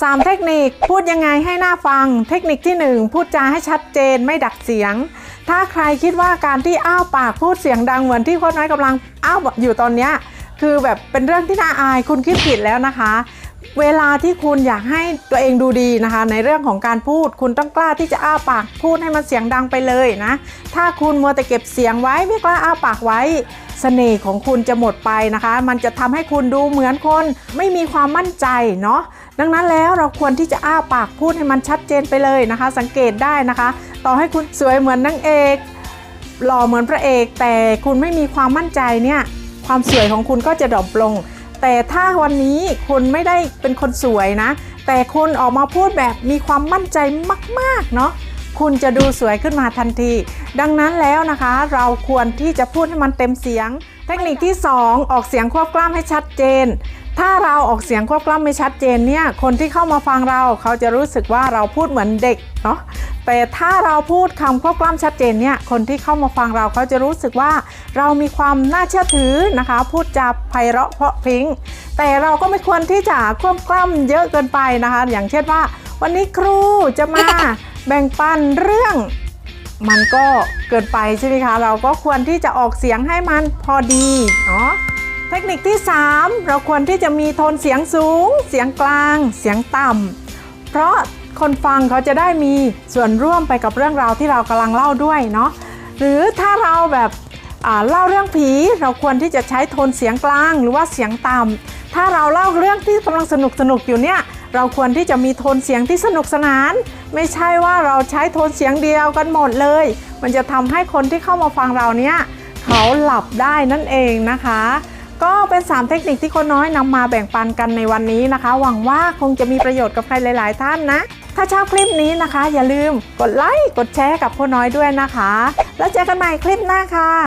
3 เทคนิคพูดยังไงให้หน้าฟัง เทคนิคที่ 1 พูดจาให้ชัดเจนไม่ดักเสียง ถ้าใครคิดว่าการที่อ้าปากพูดเสียงดังเหมือนที่โค้ชน้อยกำลังอ้าวอยู่ตอนเนี้ยคือแบบเป็นเรื่องที่น่าอายคุณคิดผิดแล้วนะคะ เวลาที่คุณอยากให้ตัวเองดูดีนะคะ ในเรื่องของการพูดคุณต้องกล้าที่จะอ้าปากพูดให้มันเสียงดังไปเลยนะ ถ้าคุณมัวแต่เก็บเสียงไว้ไม่กล้าอ้าปากไว้เสน่ห์ของคุณจะหมดไปนะคะ มันจะทำให้คุณดูเหมือนคนไม่มีความมั่นใจเนาะ ดังนั้นแล้วเราควรที่จะอ้าปากพูดให้มันชัดเจนไปเลยนะคะ สังเกตได้นะคะ ต่อให้คุณสวยเหมือนนางเอกหล่อเหมือนพระเอก แต่คุณไม่มีความมั่นใจเนี่ย ความสวยของคุณก็จะดรอปลง แต่ถ้าวันนี้คนไม่ได้เป็นคนสวยนะ แต่คนออกมาพูดแบบมีความมั่นใจมากๆเนาะคุณจะดูสวยขึ้นมาทันที ดังนั้นแล้วนะคะ เราควรที่จะพูดให้มันเต็มเสียง เทคนิคที่ 2 ออกเสียงควบกล้ามให้ชัดเจน ถ้าเราออกเสียงควบกล้ำไม่ชัดเจนเนี่ยคนที่เข้ามาฟังเราเขาจะรู้สึกว่าเราพูดเหมือนเด็กเนาะแต่ถ้าเราพูดคำควบกล้ำชัดเจนเนี่ยคนที่เข้ามาฟังเราเขาจะรู้สึกว่า เรามีความน่าเชื่อถือนะคะ พูดจาไพเราะเพราะพริ้ง แต่เราก็ไม่ควรที่จะควบกล้ำเยอะเกินไปนะคะ อย่างเช่นว่า วันนี้ครูจะมาแบ่งปันเรื่องมันก็เกินไปใช่ไหมคะ เราก็ควรที่จะออกเสียงให้มันพอดีเนาะ เทคนิคที่ 3 เราควรที่จะมีโทนเสียงสูง เสียงกลาง เสียงต่ำเพราะคนฟังเขาจะได้มีส่วนร่วมไปกับเรื่องราวที่เรากำลังเล่าด้วยเนาะหรือถ้าเราแบบอ่าเล่าเรื่องผีเราควรที่จะใช้โทนเสียงกลางหรือว่าเสียงต่ำถ้าเราเล่าเรื่องที่กำลังสนุกสนุกอยู่เนี่ยเราควรที่จะมีโทนเสียงที่สนุกสนาน ไม่ใช่ว่าเราใช้โทนเสียงเดียวกันหมดเลย มันจะทำให้คนที่เข้ามาฟังเราเนี่ยเขาหลับได้นั่นเองนะคะ ก็เป็น 3 เทคนิคที่คนน้อยนำมาแบ่งปันกันในวันนี้นะคะ หวังว่าคงจะมีประโยชน์กับใครหลาย ๆ ท่านนะ ถ้าชอบคลิปนี้นะคะ อย่าลืมกดไลค์กดแชร์กับคนน้อยด้วยนะคะ แล้วเจอกันใหม่คลิปหน้าค่ะ